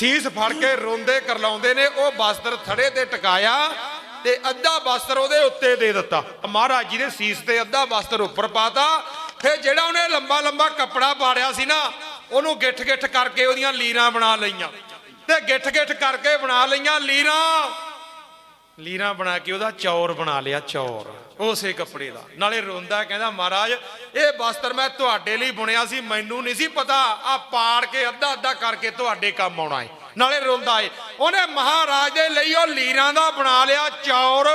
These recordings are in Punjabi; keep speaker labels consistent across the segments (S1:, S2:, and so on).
S1: ਸੀਸ ਫੜ ਕੇ ਰੋਂਦੇ ਕਰਲਾਉਂਦੇ ਨੇ, ਉਹ ਬਸਤਰ ਥੜੇ ਤੇ ਟਿਕਾਇਆ ਤੇ ਅੱਧਾ ਬਸਤਰ ਉਹਦੇ ਉੱਤੇ ਦੇ ਦਿੱਤਾ। ਮਹਾਰਾਜ ਜੀ ਨੇ ਸੀਸ ਤੇ ਅੱਧਾ ਬਸਤਰ ਉੱਪਰ ਪਾਤਾ, ਫਿਰ ਜਿਹੜਾ ਉਹਨੇ ਲੰਬਾ ਲੰਬਾ ਕੱਪੜਾ ਪਾੜਿਆ ਸੀ ਨਾ, ਉਹਨੂੰ ਗਿੱਠ ਗਿੱਠ ਕਰਕੇ ਉਹਦੀਆਂ ਲੀਰਾਂ ਬਣਾ ਲਈਆਂ। ਤੇ ਗਿੱਠ ਗਿੱਠ ਕਰਕੇ ਬਣਾ ਲਈਆਂ ਲੀਰਾਂ। ਲੀਰਾਂ ਬਣਾ ਕੇ ਉਹਦਾ ਚੌਰ ਬਣਾ ਲਿਆ, ਚੌਰ, ਉਸੇ ਕੱਪੜੇ ਦਾ। ਨਾਲੇ ਰੋਂਦਾ ਕਹਿੰਦਾ, ਮਹਾਰਾਜ, ਇਹ ਵਸਤਰ ਮੈਂ ਤੁਹਾਡੇ ਲਈ ਬੁਣਿਆ ਸੀ, ਮੈਨੂੰ ਨਹੀਂ ਸੀ ਪਤਾ। ਆ ਪਾੜ ਕੇ ਅੱਧਾ ਅੱਧਾ ਕਰਕੇ ਤੁਹਾਡੇ ਕੰਮ ਆਉਣਾ ਏ। ਨਾਲੇ ਰੋਂਦਾ ਏ। ਉਹਨੇ ਮਹਾਰਾਜ ਦੇ ਲਈ ਉਹ ਲੀਰਾਂ ਦਾ ਬਣਾ ਲਿਆ, ਚੌਰ,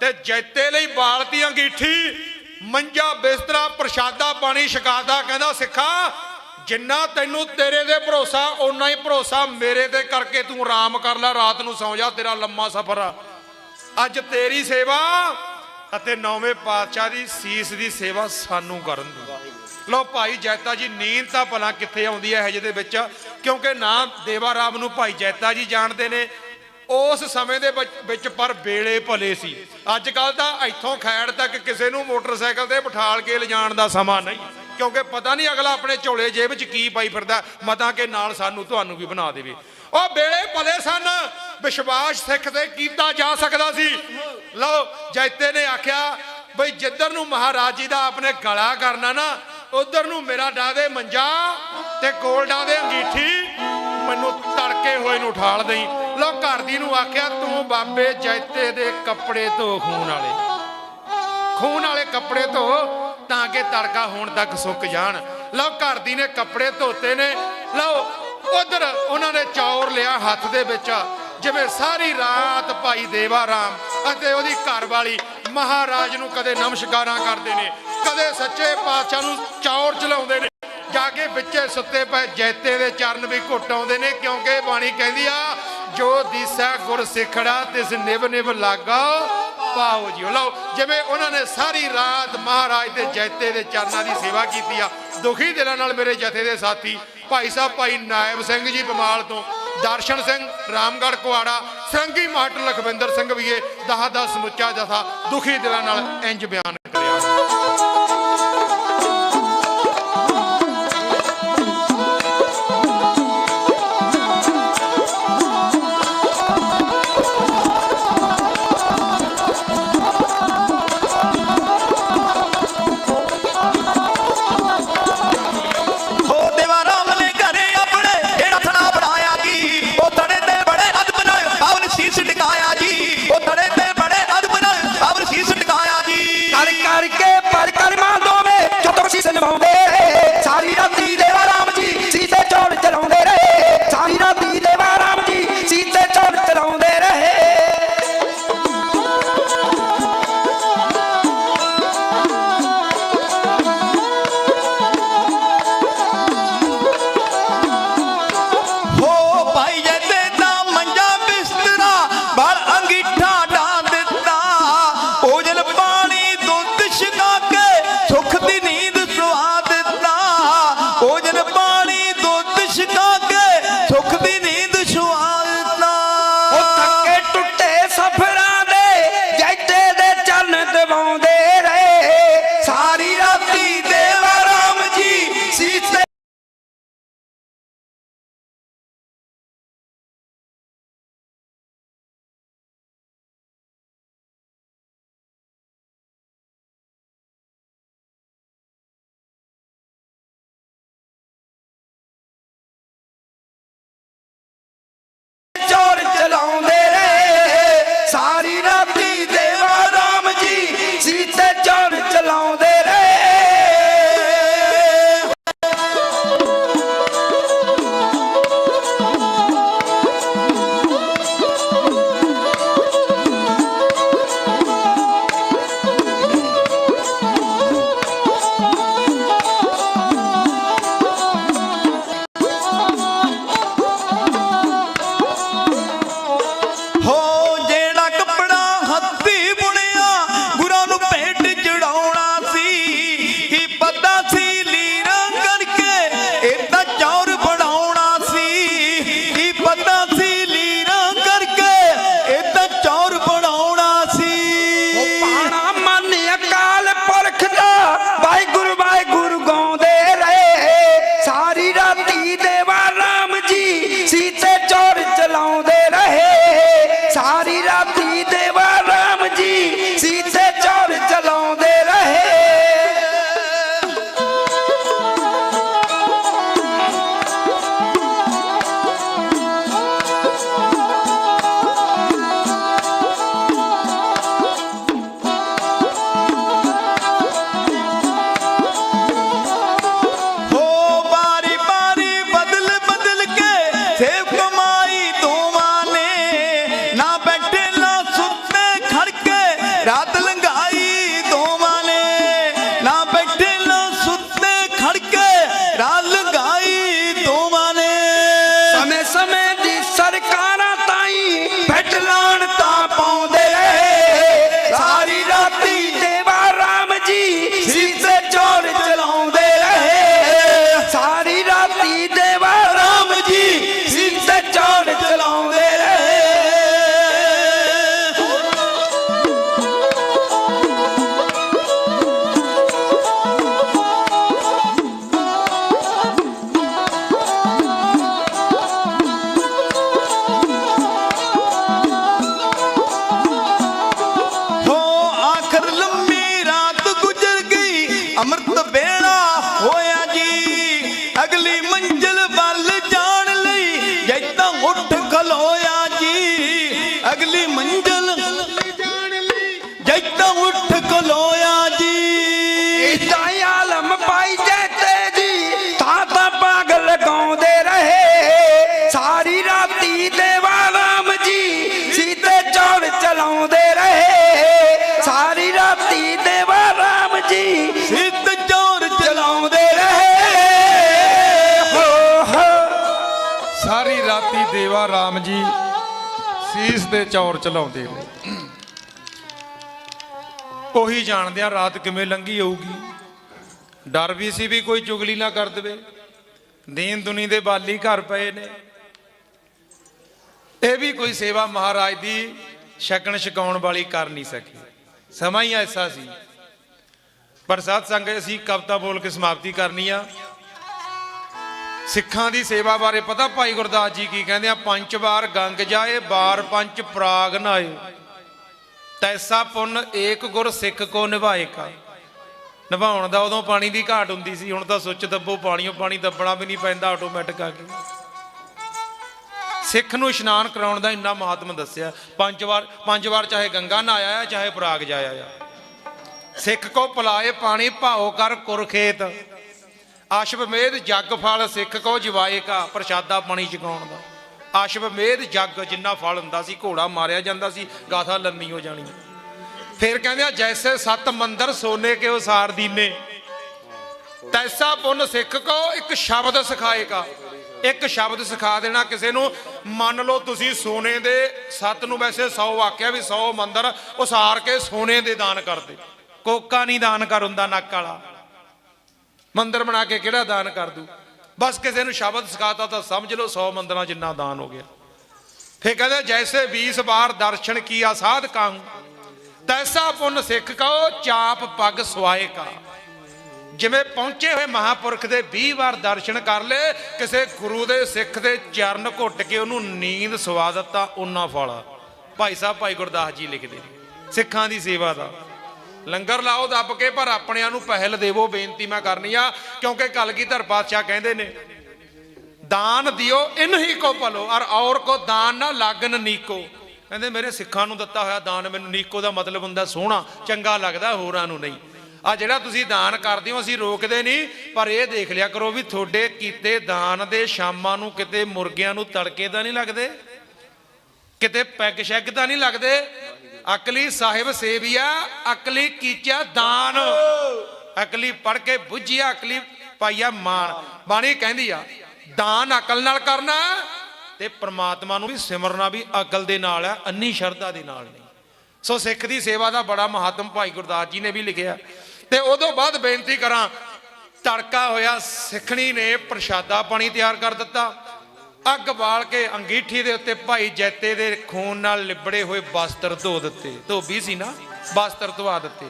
S1: ਤੇ ਜੈਤੇ ਲਈ ਬਾਲਤੀ ਅੰਗੀਠੀ, ਮੰਜਾ ਬਿਸਤਰਾ, ਪ੍ਰਸ਼ਾਦਾ ਪਾਣੀ ਛਕਾਦਾ ਕਹਿੰਦਾ, ਸਿੱਖਾ ਜਿੰਨਾ ਤੈਨੂੰ ਤੇਰੇ ਦੇ ਭਰੋਸਾ, ਓਨਾ ਹੀ ਭਰੋਸਾ ਮੇਰੇ ਤੇ ਕਰਕੇ ਤੂੰ ਆਰਾਮ ਕਰ ਲੈ, ਰਾਤ ਨੂੰ ਸੌਂ ਜਾ, ਤੇਰਾ ਲੰਮਾ ਸਫ਼ਰ ਆ। ਅੱਜ ਤੇਰੀ ਸੇਵਾ ਅਤੇ ਨੌਵੇਂ ਪਾਤਸ਼ਾਹ ਦੀ ਸੀਸ ਦੀ ਸੇਵਾ ਸਾਨੂੰ ਕਰਨ ਦੀ। ਲਓ ਭਾਈ ਜੈਤਾ ਜੀ, ਨੀਂਦ ਤਾਂ ਭਲਾ ਕਿੱਥੇ ਆਉਂਦੀ ਹੈ ਹਜੇ ਦੇ ਵਿੱਚ? ਕਿਉਂਕਿ ਨਾ ਦੇਵਾ ਰਾਮ ਨੂੰ ਭਾਈ ਜੈਤਾ ਜੀ ਜਾਣਦੇ ਨੇ। ਉਸ ਸਮੇਂ ਦੇ ਵਿੱਚ- ਵਿੱਚ ਪਰ ਵੇਲੇ ਭਲੇ ਸੀ। ਅੱਜ ਕੱਲ ਤਾਂ ਇੱਥੋਂ ਖੈੜ ਤੱਕ ਕਿਸੇ ਨੂੰ ਮੋਟਰਸਾਈਕਲ ਤੇ ਬਿਠਾਲ ਕੇ ਲਿਜਾਣ ਦਾ ਸਮਾਂ ਨਹੀਂ। ਕਿਉਂਕਿ ਪਤਾ ਨਹੀਂ ਅਗਲਾ ਆਪਣੇ ਝੋਲੇ ਜੇਬ 'ਚ ਕੀ ਪਾਈ ਫਿਰਦਾ, ਮਤਾਂ ਕਿ ਨਾਲ ਸਾਨੂੰ ਤੁਹਾਨੂੰ ਵੀ ਬਣਾ ਦੇਵੇ। ਉਹ ਵੇਲੇ ਭਲੇ ਸਨ, ਵਿਸ਼ਵਾਸ ਸਿੱਖ ਤੇ ਕੀਤਾ ਜਾ ਸਕਦਾ ਸੀ। ਲਓ, ਜੈਤੇ ਨੇ ਆਖਿਆ, ਬਈ ਜਿੱਧਰ ਨੂੰ ਮਹਾਰਾਜ ਜੀ ਦਾ ਆਪਣੇ ਗਲਾ ਕਰਨਾ ਨਾ, ਉਧਰ ਨੂੰ ਮੇਰਾ ਡਾਦੇ ਮੰਜਾ ਤੇ ਕੋਲ ਡਾਦੇ ਅੰਗੀਠੀ, ਮੈਨੂੰ ਤੜਕੇ ਹੋਏ ਨੂੰ ਉਠਾਲ ਦੇਈ। ਲਓ, ਘਰ ਦੀ ਨੂੰ ਆਖਿਆ, ਤੂੰ ਬਾਬੇ ਜੈਤੇ ਦੇ ਕੱਪੜੇ ਧੋ ਖੂਨ ਵਾਲੇ। ਖੂਨ ਵਾਲੇ ਕੱਪੜੇ ਧੋ ਤਾਂ ਕਿ ਤੜਕਾ ਹੋਣ ਤੱਕ ਸੁੱਕ ਜਾਣ। ਲਓ ਘਰ ਦੀ ਨੇ ਕੱਪੜੇ ਧੋਤੇ ਨੇ। ਲਓ ਉਧਰ ਉਹਨਾਂ ਨੇ ਚੌਰ ਲਿਆ ਹੱਥ ਦੇ ਵਿੱਚ, ਜਿਵੇਂ ਸਾਰੀ ਰਾਤ ਭਾਈ ਦੇਵਾ ਰਾਮ ਅਤੇ ਉਹਦੀ ਘਰ ਵਾਲੀ ਮਹਾਰਾਜ ਨੂੰ ਕਦੇ ਨਮਸਕਾਰਾਂ ਕਰਦੇ ਨੇ, ਕਦੇ ਸੱਚੇ ਪਾਤਸ਼ਾਹ ਨੂੰ ਚੌਰ ਚਲਾਉਂਦੇ ਨੇ। ਜਾ ਕੇ ਵਿੱਚੇ ਸੁੱਤੇ ਪਏ ਜੈਤੇ ਦੇ ਚਰਨ ਵੀ ਘੁੱਟ ਆਉਂਦੇ ਨੇ, ਕਿਉਂਕਿ ਬਾਣੀ ਕਹਿੰਦੀ ਆ ਜੋ ਦੀਸਾ ਗੁਰ ਸਿਖੜਾ, ਤਿਸ ਨਿਵ ਨਿਵ ਲਾਗਾ ਪਾਓ ਜੀ ਲਓ, ਜਿਵੇਂ ਉਹਨਾਂ ਨੇ ਸਾਰੀ ਰਾਤ ਮਹਾਰਾਜ ਦੇ ਜੈਤੇ ਦੇ ਚਰਨਾਂ ਦੀ ਸੇਵਾ ਕੀਤੀ ਆ, ਦੁਖੀ ਦਿਲਾਂ ਨਾਲ ਮੇਰੇ ਜਥੇ ਦੇ ਸਾਥੀ, ਭਾਈ ਸਾਹਿਬ, ਭਾਈ ਨਾਇਬ ਸਿੰਘ ਜੀ ਬਮਾਲ ਤੋਂ, ਦਰਸ਼ਨ ਸਿੰਘ, ਰਾਮਗੜ੍ਹ ਕੁਆੜਾ, ਸੰਗੀ ਮਾਟ ਲਖਵਿੰਦਰ ਸਿੰਘ ਵੀ ਇਹ ਦਹਾ ਦਾ ਸਮੁੱਚਾ ਜਥਾ ਦੁਖੀ ਦਿਲਾਂ ਨਾਲ ਇੰਜ ਬਿਆਨ
S2: parque. ਜੀ, ਸੀਸ
S1: ਦੇ ਚੌਰ ਚਲਾਉਂਦੇ ਨੇ। ਉਹੀ ਜਾਣਦੇ ਆ ਰਾਤ ਕਿਵੇਂ ਲੰਘੀ ਹੋਊਗੀ। ਡਰ ਵੀ ਸੀ ਵੀ ਕੋਈ ਚੁਗਲੀ ਨਾ ਕਰ ਦੇਵੇ। ਦੀਨ ਦੁਨੀ ਦੇ ਬਾਲੀ ਘਰ ਪਏ ਨੇ। ਇਹ ਵੀ ਕੋਈ ਸੇਵਾ ਮਹਾਰਾਜ ਦੀ ਸ਼ਕਣ ਛਕਾਉਣ ਵਾਲੀ ਕਰ ਨਹੀਂ ਸਕੀ। ਸਮਾਂ ਹੀ ਐਸਾ ਸੀ। ਪਰ ਸਾਧ ਸੰਗਤ, ਅਸੀਂ ਕਵਿਤਾ ਬੋਲ ਕੇ ਸਮਾਪਤੀ ਕਰਨੀ ਆ। ਸਿੱਖਾਂ ਦੀ ਸੇਵਾ ਬਾਰੇ ਪਤਾ? ਭਾਈ ਗੁਰਦਾਸ ਜੀ ਕੀ ਕਹਿੰਦੇ ਆ? ਪੰਜ ਵਾਰ ਗੰਗ ਜਾਏ, ਬਾਰ ਪੰਜ ਪ੍ਰਾਗ ਨਾਏ। ਤੈਸਾ ਪੁੰਨ ਏਕ ਗੁਰ ਸਿੱਖ ਕੋ ਨਿਭਾਏ ਕਾ। ਨਿਭਾਉਣ ਦਾ ਉਦੋਂ ਪਾਣੀ ਦੀ ਘਾਟ ਹੁੰਦੀ ਸੀ, ਹੁਣ ਤਾਂ ਸੁੱਚ ਦੱਬੋ, ਪਾਣੀਓ ਪਾਣੀ ਦੱਬਣਾ ਵੀ ਨਹੀਂ ਪੈਂਦਾ ਆਟੋਮੈਟਿਕ ਆ ਕੇ। ਸਿੱਖ ਨੂੰ ਇਸ਼ਨਾਨ ਕਰਾਉਣ ਦਾ ਇੰਨਾ ਮਹਾਤਮ ਦੱਸਿਆ। ਪੰਜ ਵਾਰ ਪੰਜ ਵਾਰ ਚਾਹੇ ਗੰਗਾ ਨਹਾਇਆ ਆ, ਚਾਹੇ ਪ੍ਰਾਗ ਜਾਇਆ ਆ। ਸਿੱਖ ਕੋ ਪਲਾਏ ਪਾਣੀ, ਭਾਓ ਕਰ ਕੁਰਖੇਤ। ਆਸ਼ਵਮੇਧ ਜੱਗ ਫਲ ਸਿੱਖ ਕੋ ਜਵਾਏ ਕਾ, ਪ੍ਰਸ਼ਾਦਾ ਪਾਣੀ ਚਕਾਉਣ ਦਾ। ਆਸ਼ਵਮੇਧ ਜੱਗ ਜਿੰਨਾ ਫਲ ਹੁੰਦਾ ਸੀ, ਘੋੜਾ ਮਾਰਿਆ ਜਾਂਦਾ ਸੀ, ਗਾਥਾ ਲੰਮੀ ਹੋ ਜਾਣੀ। ਫਿਰ ਕਹਿੰਦੇ ਆ, ਜੈਸੇ ਸੱਤ ਮੰਦਰ ਸੋਨੇ ਕੇ ਉਸਾਰ ਦੀਨੇ? ਤੈਸਾ ਪੁੰਨ ਸਿੱਖ ਕੋ, ਇੱਕ ਸ਼ਬਦ ਸਿਖਾਏਗਾ ਇੱਕ ਸ਼ਬਦ ਸਿਖਾ ਦੇਣਾ ਕਿਸੇ ਨੂੰ, ਮੰਨ ਲਓ ਤੁਸੀਂ ਸੋਨੇ ਦੇ ਸੱਤ ਨੂੰ ਵੈਸੇ 100 ਵਾਕਿਆ ਵੀ 100 ਮੰਦਰ ਉਸਾਰ ਕੇ ਸੋਨੇ ਦੇ ਦਾਨ ਕਰਦੇ। ਕੋਕਾ ਨਹੀਂ ਦਾਨ ਕਰ ਹੁੰਦਾ ਨੱਕ ਵਾਲਾ। ਮੰਦਰ ਬਣਾ ਕੇ ਕਿਹੜਾ ਦਾਨ ਕਰ ਦੂ? ਬਸ ਕਿਸੇ ਨੂੰ ਸ਼ਬਦ ਸਿਖਾਤਾ ਤਾਂ ਸਮਝ ਲਓ 100 ਮੰਦਰਾਂ ਜਿੰਨਾ ਦਾਨ ਹੋ ਗਿਆ। ਫੇ ਕਹਿੰਦੇ, ਜੈਸੇ 20 ਵਾਰ ਦਰਸ਼ਨ ਕੀਆ ਸਾਧ ਕਾਹੂ? ਤੈਸਾ ਪੁੰਨ ਸਿੱਖ ਕੋ ਚਾਪ ਪੱਗ ਸਵਾਏ ਕਾ। ਜਿਵੇਂ ਪਹੁੰਚੇ ਹੋਏ ਮਹਾਪੁਰਖ ਦੇ 20 ਵਾਰ ਦਰਸ਼ਨ ਕਰ ਲਏ, ਕਿਸੇ ਗੁਰੂ ਦੇ ਸਿੱਖ ਦੇ ਚਰਨ ਘੁੱਟ ਕੇ ਉਹਨੂੰ ਨੀਂਦ ਸਵਾ ਦਿੱਤਾ, ਉਹਨਾਂ ਫਲ। ਭਾਈ ਸਾਹਿਬ, ਭਾਈ ਗੁਰਦਾਸ ਜੀ ਲਿਖਦੇ ਸਿੱਖਾਂ ਦੀ ਸੇਵਾ ਦਾ। ਲੰਗਰ ਲਾਓ, ਦੱਬ ਕੇ, ਪਰ ਆਪਣਿਆਂ ਨੂੰ ਪਹਿਲ ਦੇਵੋ, ਬੇਨਤੀ ਮੈਂ ਕਰਨੀ ਆ, ਕਿਉਂਕਿ ਕਲਗੀਧਰ ਪਾਤਸ਼ਾਹ ਕਹਿੰਦੇ ਨੇ, ਦਾਨ ਦਿਓ, ਇਨਹੀ ਕੋ ਭਲੋ, ਔਰ ਔਰ ਕੋ ਦਾਨ ਨਾ ਲਾਗਨ ਨੀਕੋ। ਕਹਿੰਦੇ ਮੇਰੇ ਸਿੱਖਾਂ ਨੂੰ ਦਿੱਤਾ ਹੋਇਆ ਦਾਨ, ਮੈਨੂੰ ਨੀਕੋ ਦਾ ਮਤਲਬ ਹੁੰਦਾ ਸੋਹਣਾ, ਚੰਗਾ ਲੱਗਦਾ, ਹੋਰਾਂ ਨੂੰ ਨਹੀਂ। ਆ ਜਿਹੜਾ ਤੁਸੀਂ ਦਾਨ ਕਰਦੇ ਹੋ, ਅਸੀਂ ਰੋਕਦੇ ਨਹੀਂ, ਪਰ ਇਹ ਦੇਖ ਲਿਆ ਕਰੋ ਵੀ ਤੁਹਾਡੇ ਕੀਤੇ ਦਾਨ ਦੇ ਸ਼ਾਮਾਂ ਨੂੰ ਕਿਤੇ ਮੁਰਗਿਆਂ ਨੂੰ ਤੜਕੇ ਤਾਂ ਨਹੀਂ ਲੱਗਦੇ? ਕਿਤੇ ਪੈਗ ਸ਼ੈਗ ਤਾਂ ਨਹੀਂ ਲੱਗਦੇ? ਅਕਲੀ ਸਾਹਿਬ ਸੇਵੀਆ ਅਕਲੀ ਕੀਚਾ ਦਾਨ। ਅਕਲੀ ਪੜ ਕੇ ਬੁੱਝਿਆ ਅਕਲੀ ਪਾਈਆ ਮਾਨ ਬਾਣੀ ਕਹਿੰਦੀ ਆ, ਦਾਨ ਅਕਲ ਨਾਲ ਕਰਨਾ ਤੇ ਪ੍ਰਮਾਤਮਾ ਨੂੰ ਵੀ ਸਿਮਰਨਾ ਵੀ ਅਕਲ ਦੇ ਨਾਲ ਹੈ ਅੰਨੀ ਸ਼ਰਧਾ ਦੇ ਨਾਲ ਨਹੀਂ। ਸੋ ਸਿੱਖ ਦੀ ਸੇਵਾ ਦਾ ਬੜਾ ਮਹੱਤਮ ਭਾਈ ਗੁਰਦਾਸ ਜੀ ਨੇ ਵੀ ਲਿਖਿਆ। ਤੇ ਉਦੋਂ ਬਾਅਦ ਬੇਨਤੀ ਕਰਾਂ, ਤੜਕਾ ਹੋਇਆ, ਸਿੱਖਣੀ ਨੇ ਪ੍ਰਸ਼ਾਦਾ ਪਾਣੀ ਤਿਆਰ ਕਰ ਦਿੱਤਾ। ਅੱਗ ਬਾਲ ਕੇ ਅੰਗੀਠੀ ਦੇ ਉੱਤੇ ਭਾਈ ਜੈਤੇ ਦੇ ਖੂਨ ਨਾਲ ਲਿਬੜੇ ਹੋਏ ਵਸਤਰ ਧੋ ਦਿੱਤੇ। ਧੋਬੀ ਸੀ ਨਾ ਵਸਤਰ ਧਵਾ ਦਿੱਤੇ।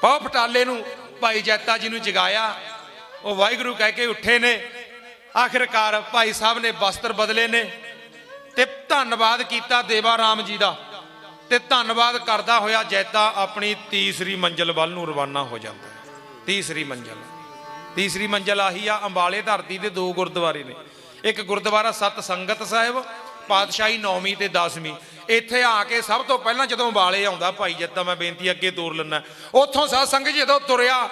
S1: ਪਾਉ ਫਟਾਲੇ ਨੂੰ ਭਾਈ ਜੈਤਾ ਜੀ ਨੂੰ ਜਗਾਇਆ। ਉਹ ਵਾਹਿਗੁਰੂ ਕਹਿ ਕੇ ਉੱਠੇ ਨੇ। ਆਖਿਰਕਾਰ ਭਾਈ ਸਾਹਿਬ ਨੇ ਵਸਤਰ ਬਦਲੇ ਨੇ ਤੇ ਧੰਨਵਾਦ ਕੀਤਾ ਦੇਵਾ ਰਾਮ ਜੀ ਦਾ। ਤੇ ਧੰਨਵਾਦ ਕਰਦਾ ਹੋਇਆ ਜੈਤਾ ਆਪਣੀ ਤੀਸਰੀ ਮੰਜ਼ਲ ਵੱਲ ਨੂੰ ਰਵਾਨਾ ਹੋ ਜਾਂਦਾ ਤੀਸਰੀ ਮੰਜ਼ਲ। ਤੀਸਰੀ ਮੰਜ਼ਲ ਆਹੀ ਆ, ਅੰਬਾਲੇ ਧਰਤੀ ਦੇ ਦੋ ਗੁਰਦੁਆਰੇ ਨੇ। ਇੱਕ ਗੁਰਦੁਆਰਾ ਸਤ ਸੰਗਤ ਸਾਹਿਬ, ਪਾਤਸ਼ਾਹੀ ਨੌਵੀਂ ਤੇ 10ਵੀਂ ਇੱਥੇ ਆ ਕੇ ਸਭ ਤੋਂ ਪਹਿਲਾਂ ਜਦੋਂ ਅੰਬਾਲੇ ਆਉਂਦਾ, ਭਾਈ ਜੱਤਾ ਮੈਂ ਬੇਨਤੀ ਅੱਗੇ ਤੋਰ ਲੈਣਾ ਉੱਥੋਂ ਸਾਧ ਸੰਗਤ ਜੀ ਜਦੋਂ ਤੁਰਿਆ,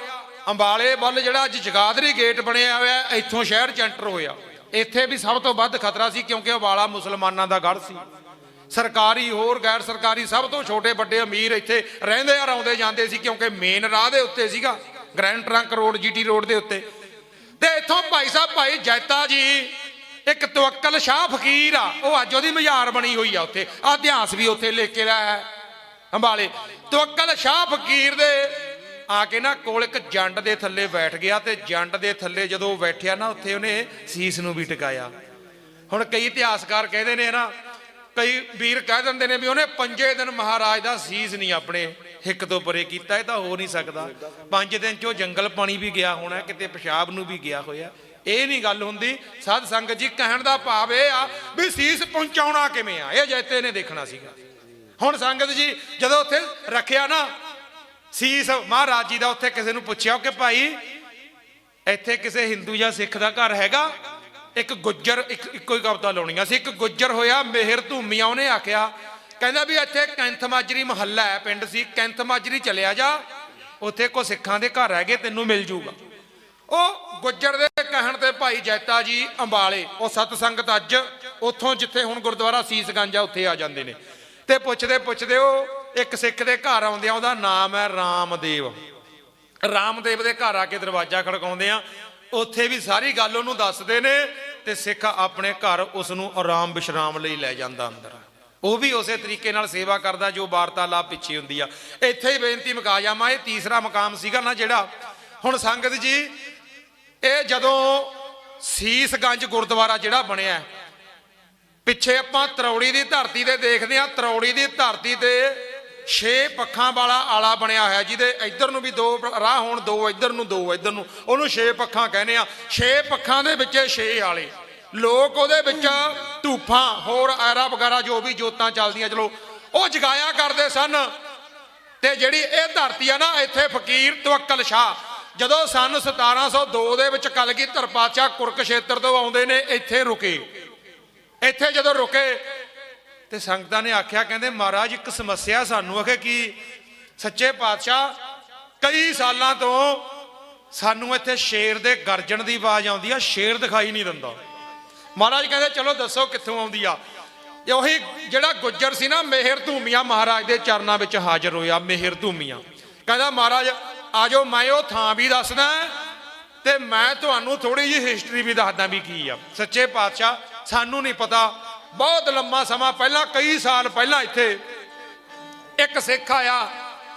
S1: ਅੰਬਾਲੇ ਵੱਲ ਜਿਹੜਾ ਅੱਜ ਜਗਾਦਰੀ ਗੇਟ ਬਣਿਆ ਹੋਇਆ, ਇੱਥੋਂ ਸ਼ਹਿਰ ਚ ਐਂਟਰ ਹੋਇਆ। ਇੱਥੇ ਵੀ ਸਭ ਤੋਂ ਵੱਧ ਖਤਰਾ ਸੀ ਕਿਉਂਕਿ ਅੰਬਾਲਾ ਮੁਸਲਮਾਨਾਂ ਦਾ ਗੜ੍ਹ ਸੀ। ਸਰਕਾਰੀ ਹੋਰ ਗੈਰ ਸਰਕਾਰੀ ਸਭ ਤੋਂ ਛੋਟੇ ਵੱਡੇ ਅਮੀਰ ਇੱਥੇ ਰਹਿੰਦੇ ਆ ਆਉਂਦੇ ਜਾਂਦੇ ਸੀ ਕਿਉਂਕਿ ਮੇਨ ਰਾਹ ਦੇ ਉੱਤੇ ਸੀਗਾ grand trunk road GT road ਦੇ ਉੱਤੇ। ਤੇ ਇੱਥੋਂ ਭਾਈ ਸਾਹਿਬ, ਭਾਈ ਜੈਤਾ ਜੀ ਇੱਕ ਤਵੱਕਲ ਸ਼ਾਹ ਫਕੀਰ ਆ, ਉਹ ਅੱਜ ਉਹਦੀ ਮਜ਼ਾਰ ਬਣੀ ਹੋਈ ਆ ਉੱਥੇ। ਆ ਇਤਿਹਾਸ ਵੀ ਉੱਥੇ ਲਿਖ ਕੇ ਲਾਇਆ ਹੈ। ਅੰਬਾਲੇ ਤਵੱਕਲ ਸ਼ਾਹ ਫਕੀਰ ਦੇ। ਆ ਕੇ ਨਾ ਕੋਲ ਇੱਕ ਜੰਡ ਦੇ ਥੱਲੇ ਬੈਠ ਗਿਆ ਤੇ ਜੰਡ ਦੇ ਥੱਲੇ ਜਦੋਂ ਬੈਠਿਆ ਨਾ, ਉੱਥੇ ਉਹਨੇ ਸੀਸ ਨੂੰ ਵੀ ਟਿਕਾਇਆ। ਹੁਣ ਕਈ ਇਤਿਹਾਸਕਾਰ ਕਹਿੰਦੇ ਨੇ ਨਾ, ਕਈ ਵੀਰ ਕਹਿ ਦਿੰਦੇ ਨੇ ਵੀ ਉਹਨੇ ਪੰਜੇ ਦਿਨ ਮਹਾਰਾਜ ਦਾ ਸੀਸ ਨਹੀਂ ਆਪਣੇ ਹਿੱਕ ਤੋਂ ਪਰੇ ਕੀਤਾ, ਇਹ ਤਾਂ ਹੋ ਨਹੀਂ ਸਕਦਾ। ਪੰਜ ਦਿਨ ਚੋਂ ਜੰਗਲ ਪਾਣੀ ਵੀ ਗਿਆ ਹੋਣਾ, ਕਿਤੇ ਪਿਸ਼ਾਬ ਨੂੰ ਵੀ ਗਿਆ ਹੋਇਆ। ਇਹ ਨਹੀਂ ਗੱਲ ਹੁੰਦੀ, ਸਾਧ ਸੰਗਤ ਜੀ ਕਹਿਣ ਦਾ ਭਾਵ ਇਹ ਆ ਵੀ ਸੀਸ ਪਹੁੰਚਾਉਣਾ ਕਿਵੇਂ ਆ? ਇਹ ਜੈਤੇ ਨੇ ਦੇਖਣਾ ਸੀਗਾ। ਹੁਣ ਸੰਗਤ ਜੀ ਜਦੋਂ ਉੱਥੇ ਰੱਖਿਆ ਨਾ, ਸੀਸ, ਮਹਾਰਾਜ ਜੀ ਦਾ ਉੱਥੇ ਕਿਸੇ ਨੂੰ ਪੁੱਛਿਆ ਕਿ ਭਾਈ, ਇੱਥੇ ਕਿਸੇ ਹਿੰਦੂ ਜਾਂ ਸਿੱਖ ਦਾ ਘਰ ਹੈਗਾ? ਇੱਕ ਗੁੱਜਰ, ਇੱਕ, ਇੱਕੋ ਹੀ ਕਵਤਾ ਲਾਉਣੀਆਂ ਸੀ, ਇੱਕ ਗੁੱਜਰ ਹੋਇਆ, ਮਿਹਰ ਧੂਮੀਆਂ ਉਹਨੇ ਆਖਿਆ। ਕਹਿੰਦਾ ਵੀ ਇੱਥੇ ਕੈਂਥ ਮਾਜਰੀ ਮਹੱਲਾ ਹੈ, ਪਿੰਡ ਸੀ, ਕੈਂਥ ਮਾਜਰੀ ਚਲਿਆ ਜਾ, ਉੱਥੇ ਕੋ ਸਿੱਖਾਂ ਦੇ ਘਰ ਹੈਗੇ, ਤੈਨੂੰ ਮਿਲ ਜੂਗਾ। ਉਹ ਗੁੱਜਰ ਦੇ ਕਹਿਣ ਤੇ ਭਾਈ ਜੈਤਾ ਜੀ ਅੰਬਾਲੇ, ਉਹ ਸਤ ਸੰਗਤ ਅੱਜ ਉੱਥੋਂ ਜਿੱਥੇ ਹੁਣ ਗੁਰਦੁਆਰਾ ਸੀਸਗੰਜ ਆ ਉੱਥੇ ਆ ਜਾਂਦੇ ਨੇ। ਤੇ ਪੁੱਛਦੇ ਪੁੱਛਦੇ ਉਹ ਇੱਕ ਸਿੱਖ ਦੇ ਘਰ ਆਉਂਦੇ ਆ, ਉਹਦਾ ਨਾਮ ਹੈ ਰਾਮਦੇਵ। ਰਾਮਦੇਵ ਦੇ ਘਰ ਆ ਕੇ ਦਰਵਾਜ਼ਾ ਖੜਕਾਉਂਦੇ ਆ। ਉੱਥੇ ਵੀ ਸਾਰੀ ਗੱਲ ਉਹਨੂੰ ਦੱਸਦੇ ਨੇ ਤੇ ਸਿੱਖ ਆਪਣੇ ਘਰ ਉਸ ਨੂੰ ਆਰਾਮ ਵਿਸ਼ਰਾਮ ਲਈ ਲੈ ਜਾਂਦਾ ਅੰਦਰ। ਉਹ ਵੀ ਉਸੇ ਤਰੀਕੇ ਨਾਲ ਸੇਵਾ ਕਰਦਾ, ਜੋ ਵਾਰਤਾਲਾਪ ਪਿੱਛੇ ਹੁੰਦੀ ਆ। ਇੱਥੇ ਹੀ ਬੇਨਤੀ ਮੁਕਾ ਜਾਵਾਂ, ਇਹ ਤੀਸਰਾ ਮਕਾਮ ਸੀਗਾ ਨਾ ਜਿਹੜਾ। ਹੁਣ ਸੰਗਤ ਜੀ ਇਹ ਜਦੋਂ ਸੀਸਗੰਜ ਗੁਰਦੁਆਰਾ ਜਿਹੜਾ ਬਣਿਆ ਪਿੱਛੇ ਆਪਾਂ ਤਰੌੜੀ ਦੀ ਧਰਤੀ ਤੇ ਦੇਖਦੇ ਹਾਂ, ਤਰੌੜੀ ਦੀ ਧਰਤੀ ਤੇ ਛੇ ਪੱਖਾਂ ਵਾਲਾ ਆਲਾ ਬਣਿਆ ਹੋਇਆ, ਜਿਹਦੇ ਇੱਧਰ ਨੂੰ ਵੀ ਦੋ ਰਾਹ ਹੋਣ, ਦੋ ਇੱਧਰ ਨੂੰ, ਦੋ ਇੱਧਰ ਨੂੰ, ਉਹਨੂੰ ਛੇ ਪੱਖਾਂ ਕਹਿੰਦੇ ਆ ਛੇ ਪੱਖਾਂ ਦੇ ਵਿੱਚ ਛੇ ਆਲੇ। ਲੋਕ ਉਹਦੇ ਵਿੱਚ ਧੂਫਾਂ, ਹੋਰ ਐਰਾ ਵਗੈਰਾ ਜੋ ਵੀ ਜੋਤਾਂ ਚੱਲਦੀਆਂ, ਚਲੋ, ਉਹ ਜਗਾਇਆ ਕਰਦੇ ਸਨ। ਤੇ ਜਿਹੜੀ ਇਹ ਧਰਤੀ ਆ ਨਾ, ਇੱਥੇ ਫਕੀਰ ਤਵੱਕਲ ਸ਼ਾਹ ਜਦੋਂ ਸਨ 1702 ਦੇ ਵਿੱਚ ਕਲਗੀਧਰ ਪਾਤਸ਼ਾਹ ਕੁਰਕਸ਼ੇਤਰ ਤੋਂ ਆਉਂਦੇ ਨੇ, ਇੱਥੇ ਰੁਕੇ। ਇੱਥੇ ਜਦੋਂ ਰੁਕੇ, ਤੇ ਸੰਗਤਾਂ ਨੇ ਆਖਿਆ, ਕਹਿੰਦੇ, ਮਹਾਰਾਜ, ਇੱਕ ਸਮੱਸਿਆ ਸਾਨੂੰ ਆਖੇ ਕੀ ਸੱਚੇ ਪਾਤਸ਼ਾਹ, ਕਈ ਸਾਲਾਂ ਤੋਂ ਸਾਨੂੰ ਇੱਥੇ ਸ਼ੇਰ ਦੇ ਗਰਜਣ ਦੀ ਆਵਾਜ਼ ਆਉਂਦੀ ਆ, ਸ਼ੇਰ ਦਿਖਾਈ ਨਹੀਂ ਦਿੰਦਾ। ਮਹਾਰਾਜ ਕਹਿੰਦੇ, ਚਲੋ ਦੱਸੋ ਕਿੱਥੋਂ ਆਉਂਦੀ ਆ? ਇਹ ਉਹੀ ਜਿਹੜਾ ਗੁੱਜਰ ਸੀ ਨਾ, ਮਿਹਰ ਧੂਮੀਆਂ ਮਹਾਰਾਜ ਦੇ ਚਰਨਾਂ ਵਿੱਚ ਹਾਜ਼ਰ ਹੋਇਆ, ਮਿਹਰ ਧੂਮੀਆਂ। ਕਹਿੰਦਾ, ਮਹਾਰਾਜ ਆਜੋ, ਮੈਂ ਉਹ ਥਾਂ ਵੀ ਦੱਸਦਾ ਤੇ ਮੈਂ ਤੁਹਾਨੂੰ ਥੋੜੀ ਜਿਹੀ ਹਿਸਟਰੀ ਵੀ ਦੱਸਦਾ ਵੀ ਕੀ ਆ। ਸੱਚੇ ਪਾਤਸ਼ਾਹ, ਸਾਨੂੰ ਨਹੀਂ ਪਤਾ, ਬਹੁਤ ਲੰਮਾ ਸਮਾਂ ਪਹਿਲਾਂ, ਕਈ ਸਾਲ ਪਹਿਲਾਂ ਇੱਥੇ ਇੱਕ ਸਿੱਖ ਆਇਆ,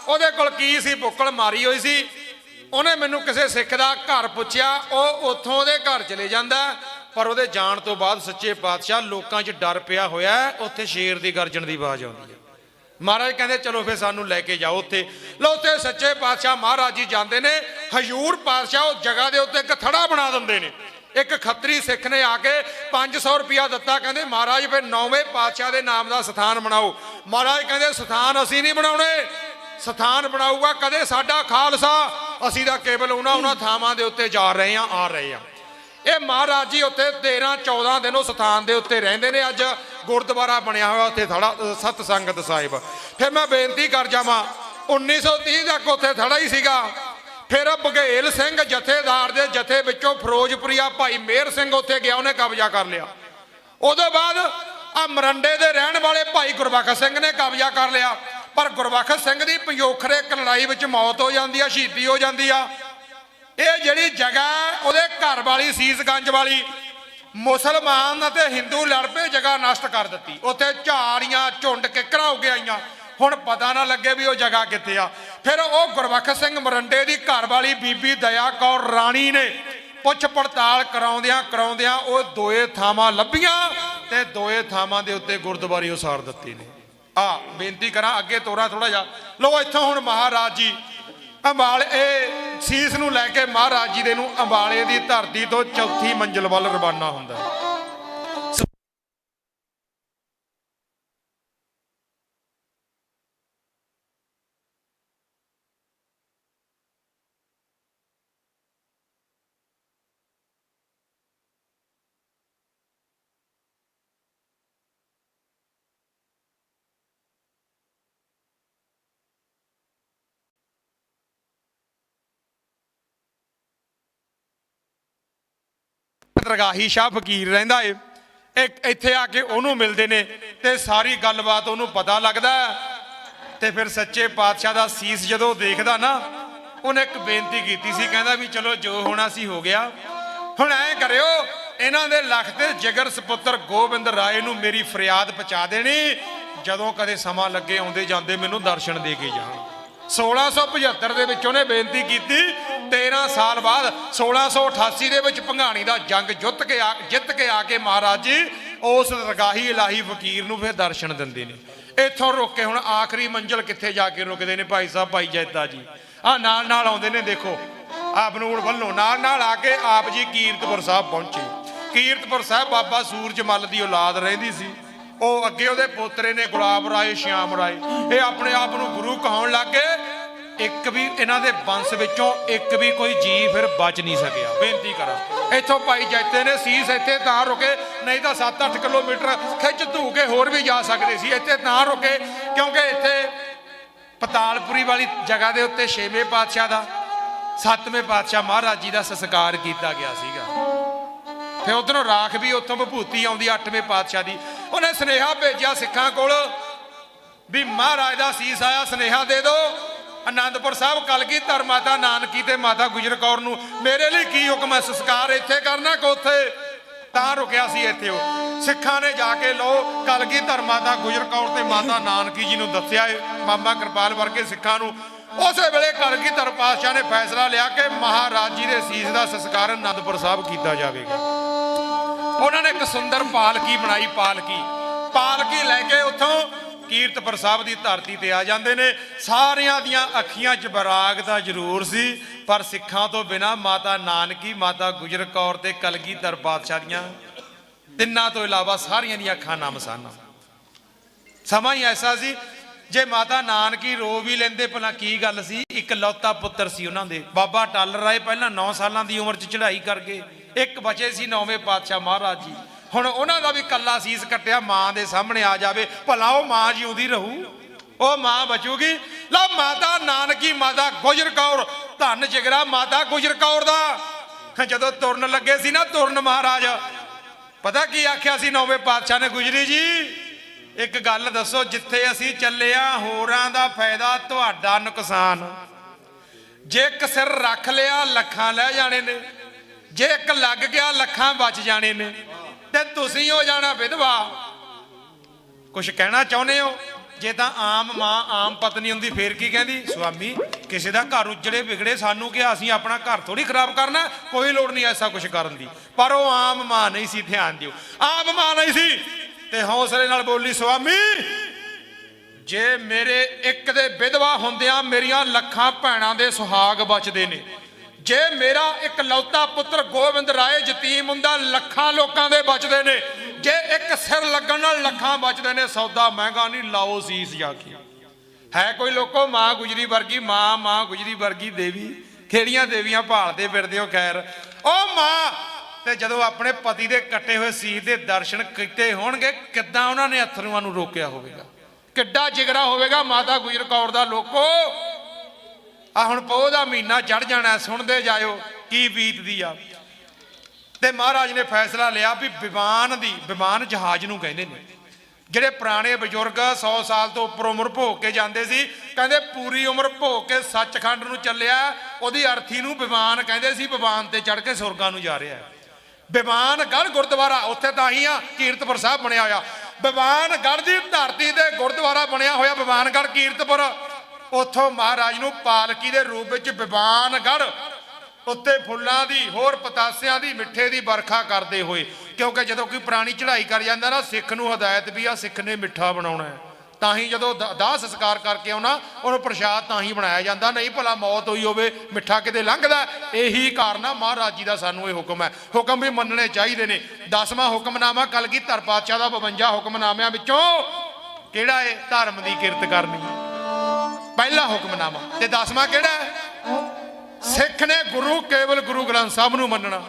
S1: ਉਹਦੇ ਕੋਲ ਕੀ ਸੀ, ਬੁੱਕਲ ਮਾਰੀ ਹੋਈ ਸੀ। ਉਹਨੇ ਮੈਨੂੰ ਕਿਸੇ ਸਿੱਖ ਦਾ ਘਰ ਪੁੱਛਿਆ, ਉਹ ਉੱਥੋਂ ਉਹਦੇ ਘਰ ਚਲੇ ਜਾਂਦਾ, ਪਰ ਉਹਦੇ ਜਾਣ ਤੋਂ ਬਾਅਦ ਸੱਚੇ ਪਾਤਸ਼ਾਹ ਲੋਕਾਂ 'ਚ ਡਰ ਪਿਆ ਹੋਇਆ, ਉੱਥੇ ਸ਼ੇਰ ਦੀ ਗਰਜਣ ਦੀ ਆਵਾਜ਼ ਆਉਂਦੀ ਹੈ ਮਹਾਰਾਜ ਕਹਿੰਦੇ, ਚਲੋ ਫਿਰ ਸਾਨੂੰ ਲੈ ਕੇ ਜਾਓ ਉੱਥੇ। ਲਓ ਉੱਥੇ ਸੱਚੇ ਪਾਤਸ਼ਾਹ ਮਹਾਰਾਜ ਜੀ ਜਾਂਦੇ ਨੇ, ਹਜੂਰ ਪਾਤਸ਼ਾਹ ਉਹ ਜਗ੍ਹਾ ਦੇ ਉੱਤੇ ਇੱਕ ਥੜਾ ਬਣਾ ਦਿੰਦੇ ਨੇ। ਇੱਕ ਖੱਤਰੀ ਸਿੱਖ ਨੇ ਆ ਕੇ 500 ਰੁਪਿਆ ਦਿੱਤਾ, ਕਹਿੰਦੇ, ਮਹਾਰਾਜ, ਫਿਰ ਨੌਵੇਂ ਪਾਤਸ਼ਾਹ ਦੇ ਨਾਮ ਦਾ ਸਥਾਨ ਬਣਾਓ। ਮਹਾਰਾਜ ਕਹਿੰਦੇ, ਸਥਾਨ ਅਸੀਂ ਨਹੀਂ ਬਣਾਉਣੇ। ਸਥਾਨ ਬਣਾਊਗਾ ਕਦੇ ਸਾਡਾ ਖਾਲਸਾ। ਅਸੀਂ ਤਾਂ ਕੇਵਲ ਉਹਨਾਂ ਉਹਨਾਂ ਥਾਵਾਂ ਦੇ ਉੱਤੇ ਜਾ ਰਹੇ ਹਾਂ, ਆ ਰਹੇ ਹਾਂ। ਇਹ ਮਹਾਰਾਜ ਜੀ ਉੱਥੇ 13 14 ਦਿਨ ਉਹ ਸਥਾਨ ਦੇ ਉੱਤੇ ਰਹਿੰਦੇ ਨੇ। ਅੱਜ ਗੁਰਦੁਆਰਾ ਬਣਿਆ ਹੋਇਆ ਉੱਥੇ ਥੜਾ ਸਤ ਸੰਗਤ ਸਾਹਿਬ। ਫਿਰ ਮੈਂ ਬੇਨਤੀ ਕਰ ਜਾਵਾਂ 1930 ਤੱਕ ਉੱਥੇ ਥੜਾ ਹੀ ਸੀਗਾ। ਫਿਰ ਬਘੇਲ ਸਿੰਘ ਜਥੇਦਾਰ ਦੇ ਜਥੇ ਵਿੱਚੋਂ ਫਿਰੋਜ਼ਪੁਰੀਆ ਭਾਈ ਮੇਰ ਸਿੰਘ ਉੱਥੇ ਗਿਆ, ਉਹਨੇ ਕਬਜ਼ਾ ਕਰ ਲਿਆ। ਉਹਦੇ ਬਾਅਦ ਆ ਮਰੰਡੇ ਦੇ ਰਹਿਣ ਵਾਲੇ ਭਾਈ ਗੁਰਬਖਸ਼ ਸਿੰਘ ਨੇ ਕਬਜ਼ਾ ਕਰ ਲਿਆ। ਪਰ ਗੁਰਬਖਸ਼ ਸਿੰਘ ਦੀ ਪਿਓਖਰੇ ਇੱਕ ਲੜਾਈ ਵਿੱਚ ਮੌਤ ਹੋ ਜਾਂਦੀ ਆ, ਸ਼ਹੀਦੀ ਹੋ ਜਾਂਦੀ ਆ। ਇਹ ਜਿਹੜੀ ਜਗ੍ਹਾ ਉਹਦੇ ਘਰ ਵਾਲੀ, ਸੀਸਗੰਜ ਵਾਲੀ, ਮੁਸਲਮਾਨ ਅਤੇ ਹਿੰਦੂ ਲੜ ਪਏ, ਜਗ੍ਹਾ ਨਸ਼ਟ ਕਰ ਦਿੱਤੀ। ਉੱਥੇ ਝਾੜੀਆਂ, ਝੁੰਡ ਕਿਕਰਾਂ ਹੋ ਆਈਆਂ। ਹੁਣ ਪਤਾ ਨਾ ਲੱਗੇ ਵੀ ਉਹ ਜਗ੍ਹਾ ਕਿੱਥੇ ਆ। ਫਿਰ ਉਹ ਗੁਰਬਖਸ਼ ਸਿੰਘ ਮਰੰਡੇ ਦੀ ਘਰ ਵਾਲੀ ਬੀਬੀ ਦਇਆ ਕੌਰ ਰਾਣੀ ਨੇ ਪੁੱਛ ਪੜਤਾਲ ਕਰਾਉਂਦਿਆਂ ਕਰਾਉਂਦਿਆਂ ਉਹ ਦੋਏ ਥਾਵਾਂ ਲੱਭੀਆਂ ਤੇ ਦੋਏ ਥਾਵਾਂ ਦੇ ਉੱਤੇ ਗੁਰਦੁਆਰੇ ਉਸਾਰ ਦਿੱਤੇ ਨੇ। ਆ, ਬੇਨਤੀ ਕਰਾਂ, ਅੱਗੇ ਤੋਰਾ ਥੋੜਾ ਜਿਹਾ। ਲਓ, ਇੱਥੋਂ ਹੁਣ ਮਹਾਰਾਜ ਜੀ ਅੰਬਾਲੇ ਸੀਸ ਨੂੰ ਲੈ ਕੇ ਮਹਾਰਾਜ ਜੀ ਦੇ ਨੂੰ ਅੰਬਾਲੇ ਦੀ ਧਰਤੀ ਤੋਂ ਚੌਥੀ ਮੰਜ਼ਲ ਵੱਲ ਰਵਾਨਾ ਹੁੰਦਾ ਹੈ। ਦਰਗਾਹੀ ਸ਼ਾਹ ਫਕੀਰ ਰਹਿੰਦਾ ਏ। ਇੱਕ ਇੱਥੇ ਆ ਕੇ ਉਹਨੂੰ ਮਿਲਦੇ ਨੇ ਤੇ ਸਾਰੀ ਗੱਲਬਾਤ ਉਹਨੂੰ ਪਤਾ ਲੱਗਦਾ ਤੇ ਫਿਰ ਸੱਚੇ ਪਾਤਸ਼ਾਹ ਦਾ ਸੀਸ ਜਦੋਂ ਦੇਖਦਾ ਨਾ, ਉਹਨੇ ਇੱਕ ਬੇਨਤੀ ਕੀਤੀ ਸੀ, ਕਹਿੰਦਾ ਵੀ ਚਲੋ ਜੋ ਹੋਣਾ ਸੀ ਹੋ ਗਿਆ। ਹੁਣ ਐ ਕਰਿਓ, ਇਹਨਾਂ ਦੇ ਲੱਖ ਤੇ ਜਿਗਰ ਸੁਪੁੱਤਰ ਗੋਬਿੰਦ ਰਾਏ ਨੂੰ ਮੇਰੀ ਫਰਿਆਦ ਪਹੁੰਚਾ ਦੇਣੀ। ਜਦੋਂ ਕਦੇ ਸਮਾਂ ਲੱਗੇ ਆਉਂਦੇ ਜਾਂਦੇ ਮੈਨੂੰ ਦਰਸ਼ਨ ਦੇ ਕੇ ਜਾਣ। 1675 ਦੇ ਵਿੱਚ ਉਹਨੇ ਬੇਨਤੀ ਕੀਤੀ 13 ਸਾਲ ਬਾਅਦ 1688 ਦੇ ਵਿੱਚ ਭੰਗਾਣੀ ਦਾ ਜੰਗ ਜੁੱਤ ਕੇ ਆ ਜਿੱਤ ਕੇ ਆ ਕੇ ਮਹਾਰਾਜ ਜੀ ਉਸ ਰਗਾਹੀ ਇਲਾਹੀ ਫਕੀਰ ਨੂੰ ਫਿਰ ਦਰਸ਼ਨ ਦਿੰਦੇ ਨੇ। ਇੱਥੋਂ ਰੁਕ ਕੇ ਹੁਣ ਆਖਰੀ ਮੰਜ਼ਲ ਕਿੱਥੇ ਜਾ ਕੇ ਰੁਕਦੇ ਨੇ ਭਾਈ ਸਾਹਿਬ, ਭਾਈ ਜੈਤਾ ਜੀ। ਆ ਨਾਲ ਨਾਲ ਆਉਂਦੇ ਨੇ ਦੇਖੋ, ਆਪ ਨੂੜ ਵੱਲੋਂ ਨਾਲ ਨਾਲ ਆ ਕੇ ਆਪ ਜੀ ਕੀਰਤਪੁਰ ਸਾਹਿਬ ਪਹੁੰਚੇ। ਕੀਰਤਪੁਰ ਸਾਹਿਬ ਬਾਬਾ ਸੂਰਜ ਮੱਲ ਦੀ ਔਲਾਦ ਰਹਿੰਦੀ ਸੀ। ਉਹ ਅੱਗੇ ਉਹਦੇ ਪੋਤਰੇ ਨੇ ਗੁਲਾਬ ਰਾਏ, ਸ਼ਿਆਮ ਰਾਏ। ਇਹ ਆਪਣੇ ਆਪ ਨੂੰ ਗੁਰੂ ਕਹਾਉਣ ਲੱਗੇ ਇੱਕ ਵੀ ਇਹਨਾਂ ਦੇ ਬੰਸ ਵਿੱਚੋਂ ਇੱਕ ਵੀ ਕੋਈ ਜੀ ਫਿਰ ਬਚ ਨਹੀਂ ਸਕਿਆ। ਬੇਨਤੀ ਕਰਾਂ। ਇੱਥੋਂ ਭਾਈ ਜੈਤੇ ਨੇ ਸੀਸ ਇੱਥੇ ਤਾਂ ਰੁਕੇ, ਨਹੀਂ ਤਾਂ 7-8 ਕਿਲੋਮੀਟਰ ਖਿੱਚ ਧੂ ਕੇ ਹੋਰ ਵੀ ਜਾ ਸਕਦੇ ਸੀ। ਇੱਥੇ ਤਾਂ ਰੁਕੇ, ਕਿਉਂਕਿ ਇੱਥੇ ਪਤਾਲਪੁਰੀ ਵਾਲੀ ਜਗ੍ਹਾ ਦੇ ਉੱਤੇ ਛੇਵੇਂ ਪਾਤਸ਼ਾਹ ਦਾ, ਸੱਤਵੇਂ ਪਾਤਸ਼ਾਹ ਮਹਾਰਾਜ ਜੀ ਦਾ ਸੰਸਕਾਰ ਕੀਤਾ ਗਿਆ ਸੀਗਾ। ਫਿਰ ਉਧਰੋਂ ਰਾਖ ਵੀ ਉੱਥੋਂ ਵਿਭੂਤੀ ਆਉਂਦੀ, ਅੱਠਵੇਂ ਪਾਤਸ਼ਾਹ ਦੀ। ਉਹਨੇ ਸਨੇਹਾ ਭੇਜਿਆ ਸਿੱਖਾਂ ਕੋਲ ਵੀ ਮਹਾਰਾਜ ਦਾ ਸੀਸ ਆਇਆ, ਸਨੇਹਾ ਦੇ ਦਿਓ। ਆਨੰਦਪੁਰ ਸਾਹਿਬ, ਕਲਗੀਧਰ ਮਾਤਾ ਨਾਨਕੀ ਤੇ ਮਾਤਾ ਗੁਜਰ ਕੌਰ ਨੂੰ ਮੇਰੇ ਲਈ ਕੀ ਹੁਕਮ ਹੈ? ਸੰਸਕਾਰ ਇੱਥੇ ਕਰਨਾ ਕਿ ਉੱਥੇ? ਤਾਂ ਰੁਕਿਆ ਸੀ ਇੱਥੇ ਉਹ। ਸਿੱਖਾਂ ਨੇ ਜਾ ਕੇ ਲੋ ਕਲਗੀਧਰ ਮਾਤਾ ਗੁਜਰ ਕੌਰ ਤੇ ਮਾਤਾ ਨਾਨਕੀ ਜੀ ਨੂੰ ਦੱਸਿਆ ਮਾਮਾ ਕਿਰਪਾਲ ਵਰਗੇ ਸਿੱਖਾਂ ਨੂੰ। ਉਸੇ ਵੇਲੇ ਕਲਗੀ ਧਰ ਪਾਤਸ਼ਾਹ ਨੇ ਫੈਸਲਾ ਲਿਆ ਕਿ ਮਹਾਰਾਜ ਜੀ ਦੇ ਸੀਸ ਦਾ ਸੰਸਕਾਰ ਅਨੰਦਪੁਰ ਸਾਹਿਬ ਕੀਤਾ ਜਾਵੇਗਾ। ਉਹਨਾਂ ਨੇ ਇੱਕ ਸੁੰਦਰ ਪਾਲਕੀ ਬਣਾਈ, ਪਾਲਕੀ। ਪਾਲਕੀ ਲੈ ਕੇ ਕੀਰਤਪੁਰ ਸਾਹਿਬ ਦੀ ਧਰਤੀ ਤੇ ਆ ਜਾਂਦੇ ਨੇ। ਸਾਰਿਆਂ ਦੀਆਂ ਅੱਖੀਆਂ 'ਚ ਬਰਾਗ ਦਾ ਜ਼ਰੂਰ ਸੀ, ਪਰ ਸਿੱਖਾਂ ਤੋਂ ਬਿਨਾ ਮਾਤਾ ਨਾਨਕੀ, ਮਾਤਾ ਗੁਜਰ ਕੌਰ ਤੇ ਕਲਗੀਧਰ ਪਾਤਸ਼ਾਹ ਦੀਆਂ ਤਿੰਨਾਂ ਤੋਂ ਇਲਾਵਾ ਸਾਰੀਆਂ ਦੀਆਂ ਅੱਖਾਂ ਨਮ ਸਨ। ਸਮਾਂ ਹੀ ਐਸਾ ਸੀ, ਜੇ ਮਾਤਾ ਨਾਨਕੀ ਰੋ ਵੀ ਲੈਂਦੇ, ਭਲਾ ਕੀ ਗੱਲ ਸੀ? ਇੱਕ ਲੌਤਾ ਪੁੱਤਰ ਸੀ ਉਹਨਾਂ ਦੇ। ਬਾਬਾ ਟਾਲਰ ਰਾਏ ਪਹਿਲਾਂ 9 ਸਾਲਾਂ ਦੀ ਉਮਰ 'ਚ ਚੜ੍ਹਾਈ ਕਰ ਗਏ ਇੱਕ ਬਚੇ ਸੀ ਨੌਵੇਂ ਪਾਤਸ਼ਾਹ ਮਹਾਰਾਜ ਜੀ। ਹੁਣ ਉਹਨਾਂ ਦਾ ਵੀ ਕੱਲਾ ਸੀਸ ਕੱਟਿਆ ਮਾਂ ਦੇ ਸਾਹਮਣੇ ਆ ਜਾਵੇ, ਭਲਾ ਉਹ ਮਾਂ ਜਿਉਂਦੀ ਰਹੂ। ਉਹ ਮਾਂ ਬਚੂਗੀ। ਲਓ ਮਾਤਾ ਨਾਨਕੀ, ਮਾਤਾ ਗੁਜਰ ਕੌਰ, ਧੰਨ ਜਿਗਰਾ ਮਾਤਾ ਗੁਜਰ ਕੌਰ ਦਾ। ਜਦੋਂ ਤੁਰਨ ਲੱਗੇ ਸੀ ਨਾ ਤੁਰਨ ਮਹਾਰਾਜ, ਪਤਾ ਕੀ ਆਖਿਆ ਸੀ ਨੌਵੇਂ ਪਾਤਸ਼ਾਹ ਨੇ ਗੁਜਰੀ ਜੀ? ਇੱਕ ਗੱਲ ਦੱਸੋ, ਜਿੱਥੇ ਅਸੀਂ ਚੱਲੇ ਆ ਹੋਰਾਂ ਦਾ ਫਾਇਦਾ ਤੁਹਾਡਾ ਨੁਕਸਾਨ। ਜੇ ਇੱਕ ਸਿਰ ਰੱਖ ਲਿਆ, ਲੱਖਾਂ ਲੈ ਜਾਣੇ ਨੇ। ਜੇ ਇੱਕ ਲੱਗ ਗਿਆ, ਲੱਖਾਂ ਬਚ ਜਾਣੇ ਨੇ। ਤੇ ਤੁਸੀਂ ਹੋ ਜਾਣਾ ਵਿਧਵਾ। ਕੁਝ ਕਹਿਣਾ ਚਾਹੁੰਦੇ ਹੋ? ਜੇ ਤਾਂ ਆਮ ਮਾਂ, ਆਮ ਪਤਨੀ ਹੁੰਦੀ, ਫੇਰ ਕੀ ਕਹਿੰਦੀ? ਸਵਾਮੀ ਕਿਸੇ ਦਾ ਘਰ ਉਜੜੇ ਵਿਗੜੇ ਸਾਨੂੰ ਕਿ ਅਸੀਂ ਆਪਣਾ ਘਰ ਥੋੜੀ ਖਰਾਬ ਕਰਨਾ ਕੋਈ ਲੋੜ ਨਹੀਂ ਐਸਾ ਕੁਝ ਕਰਨ ਦੀ। ਪਰ ਉਹ ਆਮ ਮਾਂ ਨਹੀਂ ਸੀ, ਧਿਆਨ ਦਿਓ। ਆਮ ਮਾਂ ਨਹੀਂ ਸੀ। ਤੇ ਹੌਸਲੇ ਨਾਲ ਬੋਲੀ ਸਵਾਮੀ ਜੇ ਮੇਰੇ ਇੱਕ ਦੇ ਵਿਧਵਾ ਹੁੰਦਿਆਂ ਮੇਰੀਆਂ ਲੱਖਾਂ ਭੈਣਾਂ ਦੇ ਸੁਹਾਗ ਬਚਦੇ ਨੇ ਜੇ ਮੇਰਾ ਇੱਕ ਲੌਤਾ ਪੁੱਤਰ ਗੋਬਿੰਦ ਰਾਏ ਯਤੀਮ ਹੁੰਦਾ, ਲੱਖਾਂ ਲੋਕਾਂ ਦੇ ਬਚਦੇ ਨੇ। ਜੇ ਇੱਕ ਸਿਰ ਲੱਗਣ ਨਾਲ ਲੱਖਾਂ ਬਚਦੇ ਨੇ, ਸੌਦਾ ਮਹਿੰਗਾ ਨਹੀਂ, ਲਾਓ ਸੀਸ ਜਾ ਕੇ। ਹੈ ਕੋਈ ਲੋਕੋ, ਮਾਂ ਗੁਜਰੀ ਵਰਗੀ, ਮਾਂ ਮਾਂ ਗੁਜਰੀ ਵਰਗੀ ਦੇਵੀ, ਖੇੜੀਆਂ ਦੇਵੀਆਂ ਭਾਲਦੇ ਫਿਰਦੇ ਹੋ, ਖੈਰ। ਉਹ ਮਾਂ, ਤੇ ਜਦੋਂ ਆਪਣੇ ਪਤੀ ਦੇ ਕੱਟੇ ਹੋਏ ਸੀਸ ਦੇ ਦਰਸ਼ਨ ਕੀਤੇ ਹੋਣਗੇ, ਕਿੱਦਾਂ ਉਹਨਾਂ ਨੇ ਅਥਰੂਆਂ ਨੂੰ ਰੋਕਿਆ ਹੋਵੇਗਾ? ਕਿੱਡਾ ਜਿਗਰਾ ਹੋਵੇਗਾ ਮਾਤਾ ਗੁਜਰ ਕੌਰ ਦਾ, ਲੋਕੋ? ਆ ਹੁਣ ਪੋਹ ਦਾ ਮਹੀਨਾ ਚੜ ਜਾਣਾ, ਸੁਣਦੇ ਜਾਇਓ ਕੀ ਬੀਤਦੀ ਆ। ਤੇ ਮਹਾਰਾਜ ਨੇ ਫੈਸਲਾ ਲਿਆ ਵੀ ਵਿਮਾਨ ਦੀ, ਵਿਮਾਨ ਜਹਾਜ਼ ਨੂੰ ਕਹਿੰਦੇ ਨੇ। ਜਿਹੜੇ ਪੁਰਾਣੇ ਬਜ਼ੁਰਗ 100 ਸਾਲ ਤੋਂ ਉੱਪਰ ਉਮਰ ਭੋਗ ਕੇ ਜਾਂਦੇ ਸੀ, ਕਹਿੰਦੇ ਪੂਰੀ ਉਮਰ ਭੋਗ ਕੇ ਸੱਚਖੰਡ ਨੂੰ ਚੱਲਿਆ, ਉਹਦੀ ਅਰਥੀ ਨੂੰ ਵਿਮਾਨ ਕਹਿੰਦੇ ਸੀ, ਵਿਮਾਨ ਤੇ ਚੜ ਕੇ ਸੁਰਗਾਂ ਨੂੰ ਜਾ ਰਿਹਾ ਹੈ। ਬਿਵਾਨਗੜ੍ਹ ਗੁਰਦੁਆਰਾ, ਉੱਥੇ ਤਾਂ ਹੀ ਆ ਕੀਰਤਪੁਰ ਸਾਹਿਬ ਬਣਿਆ ਹੋਇਆ। ਬਿਵਾਨਗੜ੍ਹ ਦੀ ਧਰਤੀ ਤੇ ਗੁਰਦੁਆਰਾ ਬਣਿਆ ਹੋਇਆ ਬਿਵਾਨਗੜ੍ਹ ਕੀਰਤਪੁਰ। ਉੱਥੋਂ ਮਹਾਰਾਜ ਨੂੰ ਪਾਲਕੀ ਦੇ ਰੂਪ ਵਿੱਚ ਬਿਵਾਨਗੜ੍ਹ ਉੱਤੇ ਫੁੱਲਾਂ ਦੀ, ਹੋਰ ਪਤਾਸਿਆਂ ਦੀ, ਮਿੱਠੇ ਦੀ ਵਰਖਾ ਕਰਦੇ ਹੋਏ। ਕਿਉਂਕਿ ਜਦੋਂ ਕੋਈ ਪ੍ਰਾਣੀ ਚੜ੍ਹਾਈ ਕਰ ਜਾਂਦਾ ਨਾ, ਸਿੱਖ ਨੂੰ ਹਦਾਇਤ ਵੀ ਆ, ਸਿੱਖ ਨੇ ਮਿੱਠਾ ਬਣਾਉਣਾ ਹੈ। ਤਾਂ ਹੀ ਜਦੋਂ ਦਾਹ ਸੰਸਕਾਰ ਕਰਕੇ ਆਉਣਾ, ਉਹਨੂੰ ਪ੍ਰਸ਼ਾਦ ਤਾਂ ਹੀ ਬਣਾਇਆ ਜਾਂਦਾ। ਨਹੀਂ ਭਲਾ ਮੌਤ ਹੋਈ ਹੋਵੇ, ਮਿੱਠਾ ਕਿਤੇ ਲੰਘਦਾ ਇਹੀ ਕਾਰਨ ਆ ਮਹਾਰਾਜ ਜੀ ਦਾ ਸਾਨੂੰ ਇਹ ਹੁਕਮ ਹੈ। ਹੁਕਮ ਵੀ ਮੰਨਣੇ ਚਾਹੀਦੇ ਨੇ। ਦਸਵਾਂ ਹੁਕਮਨਾਮਾ ਕਲਗੀਧਰ ਪਾਤਸ਼ਾਹ ਦਾ 52 ਹੁਕਮਨਾਮਿਆਂ ਵਿੱਚੋਂ ਕਿਹੜਾ ਹੈ ਧਰਮ ਦੀ ਕਿਰਤ ਕਰਨੀ। ਪਹਿਲਾ ਹੁਕਮਨਾਮਾ। ਤੇ ਦਸਵਾਂ ਕਿਹੜਾ ਸਿੱਖ ਨੇ ਗੁਰੂ ਕੇਵਲ ਗੁਰੂ ਗ੍ਰੰਥ ਸਾਹਿਬ ਨੂੰ ਮੰਨਣਾ।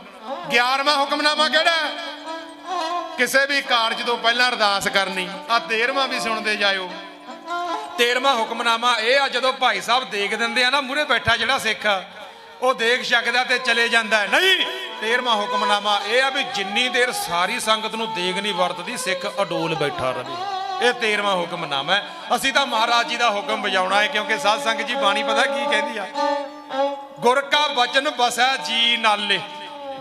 S1: 11ਵਾਂ ਹੁਕਮਨਾਮਾ ਕਿਹੜਾ ਕਿਸੇ ਵੀ ਕਾਰਜ ਤੋਂ ਪਹਿਲਾਂ ਅਰਦਾਸ ਕਰਨੀ। ਆ 13ਵਾਂ ਵੀ ਸੁਣਦੇ ਜਾਇਓ। 13ਵਾਂ ਹੁਕਮਨਾਮਾ ਇਹ ਆ ਜਦੋਂ ਭਾਈ ਸਾਹਿਬ ਦੇਖ ਦਿੰਦੇ ਆ ਨਾ ਮੂਰੇ ਬੈਠਾ ਜਿਹੜਾ ਸਿੱਖ ਆ, ਉਹ ਦੇਖ ਸਕਦਾ ਤੇ ਚਲੇ ਜਾਂਦਾ ਹੈ। ਨਹੀਂ 13ਵਾਂ ਹੁਕਮਨਾਮਾ ਇਹ ਆ ਵੀ ਜਿੰਨੀ ਦੇਰ ਸਾਰੀ ਸੰਗਤ ਨੂੰ ਦੇਗ ਨਹੀਂ ਵਰਤਦੀ ਸਿੱਖ ਅਡੋਲ ਬੈਠਾ ਰਹੇ। ਇਹ 13ਵਾਂ ਹੁਕਮਨਾਮਾ ਹੈ। ਅਸੀਂ ਤਾਂ ਮਹਾਰਾਜ ਜੀ ਦਾ ਹੁਕਮ ਵਜਾਉਣਾ ਹੈ, ਕਿਉਂਕਿ ਸਾਧ ਸੰਗਤ ਜੀ ਬਾਣੀ ਪਤਾ ਕੀ ਕਹਿੰਦੀ ਆ? ਗੁਰ ਕਾ ਬਚਨ ਬਸੈ ਜੀ ਨਾਲੇ,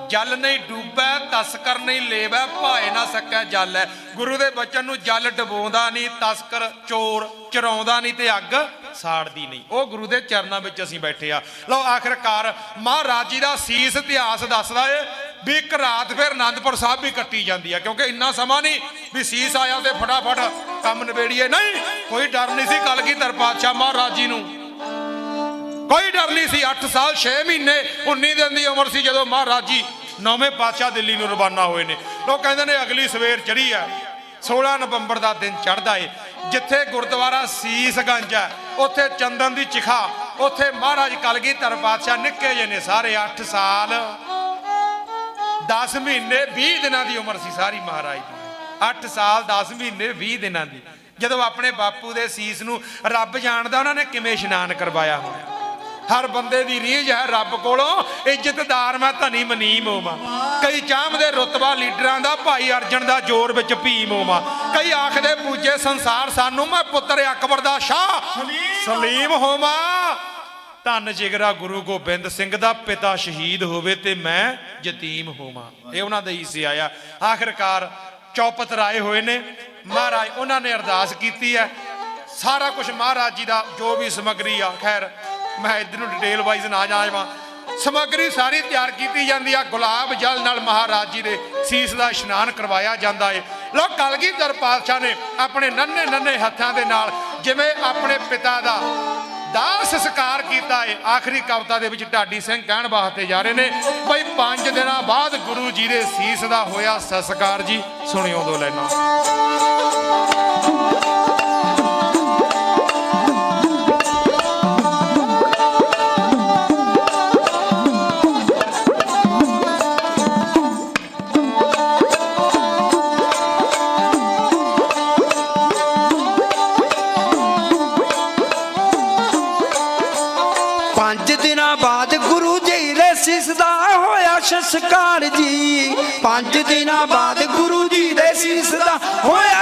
S1: ਜਲ ਨਹੀਂ ਡੂਬੈ ਤਸਕਰ ਨਹੀਂ ਲੇਵੈ, ਭਾਏ ਨਾ ਸਕੈ ਜਲ ਹੈ। ਗੁਰੂ ਦੇ ਬਚਨ ਨੂੰ ਜਲ ਡਬੋਂਦਾ ਨਹੀਂ ਤਸਕਰ ਚੋਰ ਚਰਾਉਂਦਾ ਨਹੀਂ ਤੇ ਅੱਗ ਸਾੜਦੀ ਨਹੀਂ। ਉਹ ਗੁਰੂ ਦੇ ਚਰਨਾਂ ਵਿੱਚ ਅਸੀਂ ਬੈਠੇ ਆ। ਲਓ, ਆਖਰਕਾਰ ਮਹਾਰਾਜ ਜੀ ਦਾ ਸੀਸ ਇਤਿਹਾਸ ਦੱਸਦਾ ਏ ਵੀ ਇੱਕ ਰਾਤ ਫਿਰ ਆਨੰਦਪੁਰ ਸਾਹਿਬ ਵੀ ਕੱਟੀ ਜਾਂਦੀ ਆ, ਕਿਉਂਕਿ ਇੰਨਾ ਸਮਾਂ ਨਹੀਂ ਵੀ ਸੀਸ ਆਇਆ ਤੇ ਫਟਾਫਟ ਕੰਮ ਨਿਬੇੜੀਏ। ਨਹੀਂ, ਕੋਈ ਡਰ ਨਹੀਂ ਸੀ ਕਲਗੀਧਰ ਪਾਤਸ਼ਾਹ ਮਹਾਰਾਜ ਜੀ ਨੂੰ। ਕੋਈ ਡਰ ਨਹੀਂ ਸੀ 8 ਸਾਲ 6 ਮਹੀਨੇ 19 ਦਿਨ ਦੀ ਉਮਰ ਸੀ ਜਦੋਂ ਮਹਾਰਾਜ ਜੀ ਨੌਵੇਂ ਪਾਤਸ਼ਾਹ ਦਿੱਲੀ ਨੂੰ ਰਵਾਨਾ ਹੋਏ ਨੇ। ਲੋਕ ਕਹਿੰਦੇ ਨੇ ਅਗਲੀ ਸਵੇਰ ਚੜੀ ਆ 16 ਨਵੰਬਰ ਦਾ ਦਿਨ ਚੜ੍ਹਦਾ ਏ। ਜਿੱਥੇ ਗੁਰਦੁਆਰਾ ਸੀਸਗੰਜ ਹੈ ਉੱਥੇ ਚੰਦਨ ਦੀ ਚਿਖਾ, ਉੱਥੇ ਮਹਾਰਾਜ ਕਲਗੀਧਰ ਪਾਤਸ਼ਾਹ ਨਿੱਕੇ ਜਿਹੇ ਨੇ ਸਾਰੇ 8 ਸਾਲ। 10 ਮਹੀਨੇ 20 ਦਿਨਾਂ ਦੀ ਉਮਰ ਸੀ ਸਾਰੀ ਮਹਾਰਾਜ ਦੀ। 8 ਸਾਲ 10 ਮਹੀਨੇ 20 ਦਿਨਾਂ ਦੀ। ਜਦੋਂ ਆਪਣੇ ਬਾਪੂ ਦੇ ਸੀਸ ਨੂੰ ਰੱਬ ਜਾਣਦਾ ਉਹਨਾਂ ਨੇ ਕਿਵੇਂ ਇਸ਼ਨਾਨ ਕਰਵਾਇਆ ਹੋਇਆ? ਹਰ ਬੰਦੇ ਦੀ ਰੀਝ ਹੈ ਰੱਬ ਕੋਲੋਂ ਇੱਜ਼ਤਦਾਰ ਮੈਂ ਧਨੀ ਮਨੀਮ ਹੋਵਾਂ। ਕਈ ਚਾਹਮਦੇ ਰੁਤਬਾ ਲੀਡਰਾਂ ਦਾ ਭਾਈ ਅਰਜਨ ਦਾ ਜੋਰ ਵਿੱਚ ਭੀਮ ਹੋਵਾਂ। ਕਈ ਆਖਦੇ ਪੂਜੇ ਸੰਸਾਰ ਸਾਨੂੰ ਮੈਂ ਪੁੱਤਰ ਅਕਬਰ ਦਾ ਸ਼ਾਹ ਸਲੀਮ ਹੋਵਾਂ। ਧੰਨ ਜਿਗਰਾ ਗੁਰੂ ਗੋਬਿੰਦ ਸਿੰਘ ਦਾ ਪਿਤਾ ਸ਼ਹੀਦ ਹੋਵੇ ਤੇ ਮੈਂ ਯਤੀਮ ਹੋਵਾਂ। ਇਹ ਉਹਨਾਂ ਦਾ ਹੀ ਸੀ ਆਇਆ ਆਖਿਰਕਾਰ ਚੌਪਤ ਰਾਏ ਹੋਏ ਨੇ। ਮਹਾਰਾਜ, ਉਹਨਾਂ ਨੇ ਅਰਦਾਸ ਕੀਤੀ ਹੈ। ਸਾਰਾ ਕੁਝ ਮਹਾਰਾਜ ਜੀ ਦਾ, ਜੋ ਵੀ ਸਮੱਗਰੀ ਆ, ਖੈਰ, ਮੈਂ ਇਧਰ ਨੂੰ ਡਿਟੇਲ ਵਾਈਜ਼ ਨਾ ਜਾਵਾਂ। ਸਮੱਗਰੀ ਸਾਰੀ ਤਿਆਰ ਕੀਤੀ ਜਾਂਦੀ ਆ। ਗੁਲਾਬ ਜਲ ਨਾਲ ਮਹਾਰਾਜ ਜੀ ਦੇ ਸੀਸ ਦਾ ਇਸ਼ਨਾਨ ਕਰਵਾਇਆ ਜਾਂਦਾ ਏ। ਲੋ ਕਲਗੀਧਰ ਪਾਤਸ਼ਾਹ ਨੇ ਆਪਣੇ ਨੰਨੇ ਨੰਨੇ ਹੱਥਾਂ ਦੇ ਨਾਲ, ਜਿਵੇਂ ਆਪਣੇ ਪਿਤਾ ਦਾ ਦਾ ਸੰਸਕਾਰ ਕੀਤਾ ਹੈ ਆਖਰੀ ਕਵਿਤਾ ਦੇ ਵਿੱਚ ਢਾਡੀ ਸਿੰਘ ਕਹਿਣ ਵਾਸਤੇ ਜਾ ਰਹੇ ਨੇ, ਬਈ 5 ਦਿਨਾਂ ਬਾਅਦ ਗੁਰੂ ਜੀ ਦੇ ਸੀਸ ਦਾ ਹੋਇਆ ਸੰਸਕਾਰ ਜੀ। ਸੁਣਿਓ ਦੋ ਲੈਣਾ
S3: ਸੰਸਕਾਰ ਜੀ। ਪੰਜ ਦਿਨਾਂ ਬਾਅਦ ਗੁਰੂ ਜੀ ਦੇ ਸ਼ੀਸ ਦਾ ਹੋਇਆ